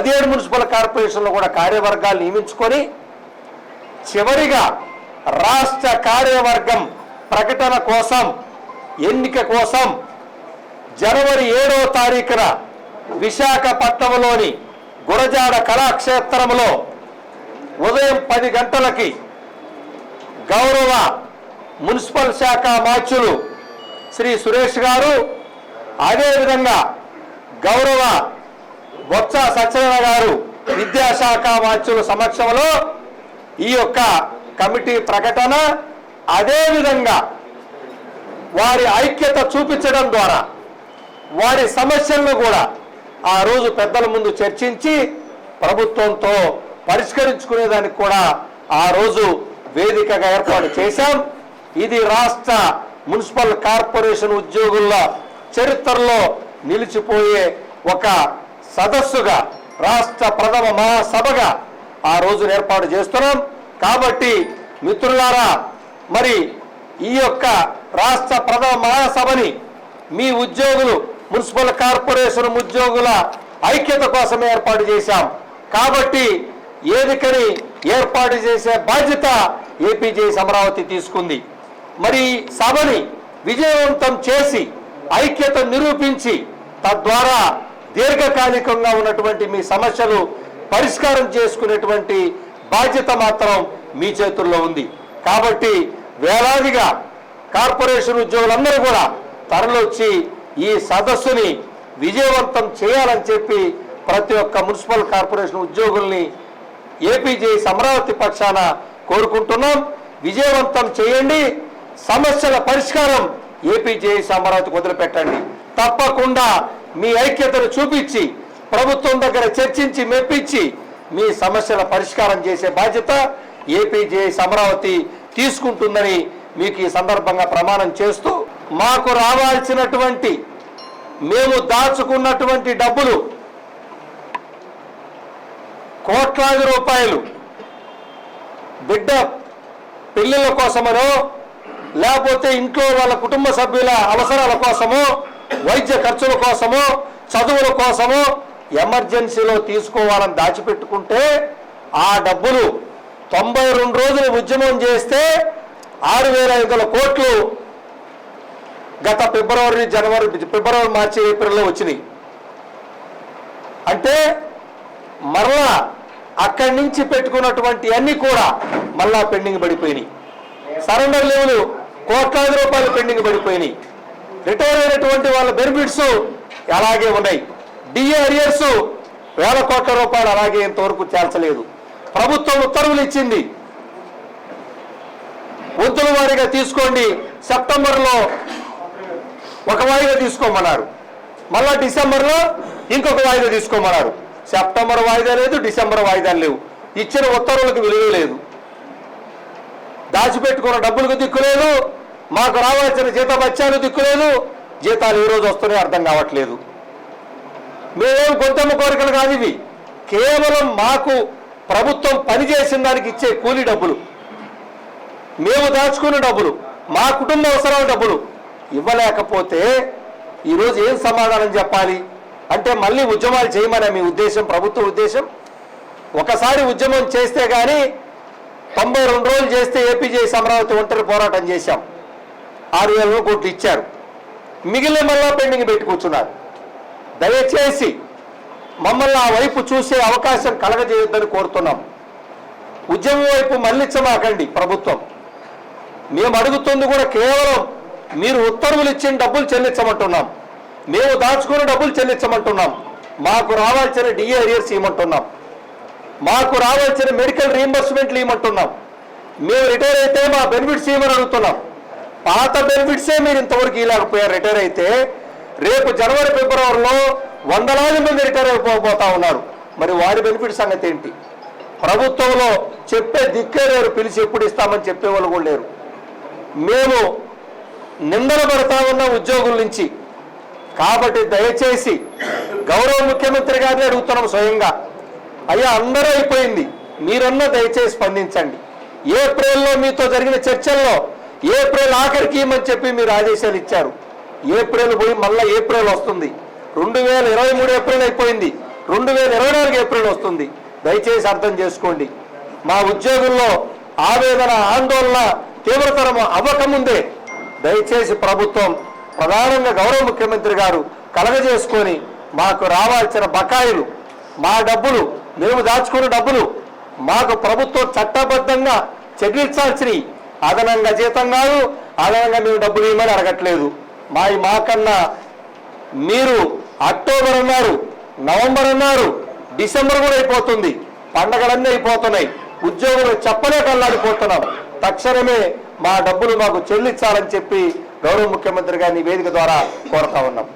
పదిహేడు మున్సిపల్ కార్పొరేషన్లో కూడా కార్యవర్గాలు నియమించుకొని చివరిగా రాష్ట్ర కార్యవర్గం ప్రకటన కోసం ఎన్నిక కోసం జనవరి ఏడవ తారీఖున విశాఖపట్నంలోని గురజాడ కళాక్షేత్రంలో ఉదయం పది గంటలకి గౌరవ మున్సిపల్ శాఖ మార్చులు శ్రీ సురేష్ గారు అదేవిధంగా గౌరవ బొత్స సత్యనారాయణ గారు విద్యాశాఖ మార్చుల సమక్షంలో ఈ యొక్క కమిటీ ప్రకటన అదేవిధంగా వారి ఐక్యత చూపించడం ద్వారా వారి సమస్యలను కూడా ఆ రోజు పెద్దల ముందు చర్చించి ప్రభుత్వంతో పరిష్కరించుకునేదానికి కూడా ఆ రోజు వేదికగా ఏర్పాటు చేశాం. ఇది రాష్ట్ర మున్సిపల్ కార్పొరేషన్ ఉద్యోగుల చరిత్రలో నిలిచిపోయే ఒక సదస్సుగా రాష్ట్ర ప్రథమ మహాసభగా ఆ రోజు ఏర్పాటు చేస్తున్నాం. కాబట్టి మిత్రులారా మరి ఈ యొక్క రాష్ట్ర ప్రథమ మహాసభని మీ ఉద్యోగులు మున్సిపల్ కార్పొరేషన్ ఉద్యోగుల ఐక్యత కోసమే ఏర్పాటు చేశాం. కాబట్టి ఏదికని ఏర్పాటు చేసే బాధ్యత ఏపీజేఎస్ అమరావతి తీసుకుంది. మరి సభని విజయవంతం చేసి ఐక్యత నిరూపించి తద్వారా దీర్ఘకాలికంగా ఉన్నటువంటి మీ సమస్యలు పరిష్కారం చేసుకునేటువంటి బాధ్యత మాత్రం మీ చేతుల్లో ఉంది. కాబట్టి వేలాదిగా కార్పొరేషన్ ఉద్యోగులందరూ కూడా తరలొచ్చి ఈ సదస్సుని విజయవంతం చేయాలని చెప్పి ప్రతి ఒక్క మున్సిపల్ కార్పొరేషన్ ఉద్యోగుల్ని ఏపీజే అమరావతి పక్షాన కోరుకుంటున్నాం. విజయవంతం చేయండి. సమస్యల పరిష్కారం ఏపీజేఎస్ అమరావతికి వదిలిపెట్టండి. తప్పకుండా మీ ఐక్యతను చూపించి ప్రభుత్వం దగ్గర చర్చించి మెప్పించి మీ సమస్యల పరిష్కారం చేసే బాధ్యత ఏపీజేఎస్ అమరావతి తీసుకుంటుందని మీకు ఈ సందర్భంగా ప్రమాణం చేస్తూ మాకు రావాల్సినటువంటి మేము దాచుకున్నటువంటి డబ్బులు కోట్లాది రూపాయలు బిడ్డ పెళ్ళిళ్ళ కోసమనో లేకపోతే ఇంట్లో వాళ్ళ కుటుంబ సభ్యుల అవసరాల కోసమో వైద్య ఖర్చుల కోసమో చదువుల కోసమో ఎమర్జెన్సీలో తీసుకోవాలని దాచిపెట్టుకుంటే ఆ డబ్బులు తొంభై రెండు రోజులు ఉద్యమం చేస్తే ఆరు వేల ఐదు వందల కోట్లు గత ఫిబ్రవరి జనవరి ఫిబ్రవరి మార్చి ఏప్రిల్లో వచ్చినాయి. అంటే మరలా అక్కడి నుంచి పెట్టుకున్నటువంటి అన్ని కూడా మళ్ళా పెండింగ్ పడిపోయినాయి. సరెండర్ లేవులు కోట్లాది రూపాయలు పెండింగ్ పడిపోయినాయి. రిటైర్ అయినటువంటి వాళ్ళ బెనిఫిట్స్ అలాగే ఉన్నాయి. డిఏ అరియర్స్ వేల కోట్ల రూపాయలు అలాగే ఇంతవరకు చేర్చలేదు. ప్రభుత్వం ఉత్తర్వులు ఇచ్చింది. వంతుల వారీగా తీసుకోండి. సెప్టెంబర్లో ఒక వాయిదా తీసుకోమన్నారు. మళ్ళా డిసెంబర్లో ఇంకొక వాయిదా తీసుకోమన్నారు. సెప్టెంబర్ వాయిదా లేదు డిసెంబర్ వాయిదాలు లేవు. ఇచ్చిన ఉత్తర్వులకు విలువ లేదు. దాచిపెట్టుకున్న డబ్బులకు దిక్కు లేదు. మాకు రావాల్సిన జీతం వచ్చాను దిక్కు జీతాలు ఏ రోజు వస్తున్నాయో అర్థం కావట్లేదు. మేమేం గొంతమ్మ కోరికలు కాదు ఇవి. కేవలం మాకు ప్రభుత్వం పనిచేసిన దానికి ఇచ్చే కూలీ డబ్బులు. మేము దాచుకున్న డబ్బులు మా కుటుంబ అవసరాల డబ్బులు ఇవ్వలేకపోతే ఈరోజు ఏం సమాధానం చెప్పాలి? అంటే మళ్ళీ ఉద్యమాలు చేయమనే మీ ఉద్దేశం ప్రభుత్వ ఉద్దేశం? ఒకసారి ఉద్యమం చేస్తే కానీ తొంభై రెండు రోజులు చేస్తే ఏపీజేఎస్ అమరావతి ఒంటరి పోరాటం చేశాం. ఆరు వేల కోట్లు ఇచ్చారు. మిగిలిన మళ్ళా పెండింగ్ పెట్టి కూర్చున్నారు. దయచేసి మమ్మల్ని ఆ వైపు చూసే అవకాశం కలగజేయొద్దని కోరుతున్నాం. ఉద్యమం వైపు మళ్ళించమాకండి ప్రభుత్వం. మేము అడుగుతుంది కూడా కేవలం మీరు ఉత్తర్వులు ఇచ్చిన డబ్బులు చెల్లించమంటున్నాం. మేము దాచుకున్న డబ్బులు చెల్లించమంటున్నాం. మాకు రావాల్సిన డిఏ అరియర్స్ ఇవ్వమంటున్నాం. మాకు రావాల్సిన మెడికల్ రీఎంబర్స్మెంట్లు ఇవ్వమంటున్నాం. మేము రిటైర్ అయితే మా బెనిఫిట్స్ ఇవ్వమని అడుగుతున్నాం. పాత బెనిఫిట్సే మీరు ఇంతవరకు ఇలాగపోయారు రిటైర్ అయితే రేపు జనవరి ఫిబ్రవరిలో వందలాది మంది రిటైర్ అయిపోతా ఉన్నారు. మరి వారి బెనిఫిట్ సంగతి ఏంటి? ప్రభుత్వంలో చెప్పే దిక్కే లేరు పిలిచి ఎప్పుడు ఇస్తామని చెప్పేవాళ్ళు కూడా లేరు. మేము నిందలు పడతా ఉన్న ఉద్యోగుల నుంచి కాబట్టి దయచేసి గౌరవ ముఖ్యమంత్రి గారిని అడుగుతున్నాం స్వయంగా. అయ్యా అందరూ అయిపోయింది. మీరన్నా దయచేసి స్పందించండి. ఏప్రిల్లో మీతో జరిగిన చర్చల్లో ఏప్రిల్ ఆఖరికి ఇమ్మని చెప్పి మీరు ఆదేశాలు ఇచ్చారు? ఏప్రిల్ పోయి మళ్ళీ ఏప్రిల్ వస్తుంది. రెండు వేల ఇరవై మూడు ఏప్రిల్ అయిపోయింది. రెండు వేల ఇరవై నాలుగు ఏప్రిల్ వస్తుంది. దయచేసి అర్థం చేసుకోండి. మా ఉద్యోగుల్లో ఆవేదన ఆందోళన తీవ్రతరం అవ్వకముందే దయచేసి ప్రభుత్వం ప్రధానంగా గౌరవ ముఖ్యమంత్రి గారు కలగజేసుకొని మాకు రావాల్సిన బకాయిలు మా డబ్బులు మేము దాచుకున్న డబ్బులు మాకు ప్రభుత్వం చట్టబద్ధంగా చెల్లించాల్సినవి. అదనంగా జీతం కాదు అదనంగా మేము డబ్బులు ఇవ్వమని అడగట్లేదు. మా మాకన్నా మీరు అక్టోబర్ అన్నారు నవంబర్ అన్నారు డిసెంబర్ కూడా అయిపోతుంది. పండగలన్నీ అయిపోతున్నాయి. ఉద్యోగులు చెప్పలే కల్లాడిపోతున్నాం తక్షణమే మా డబ్బులు మాకు చెల్లించాలని చెప్పి గౌరవ ముఖ్యమంత్రి గారిని వేదిక ద్వారా కోరుతా ఉన్నాం.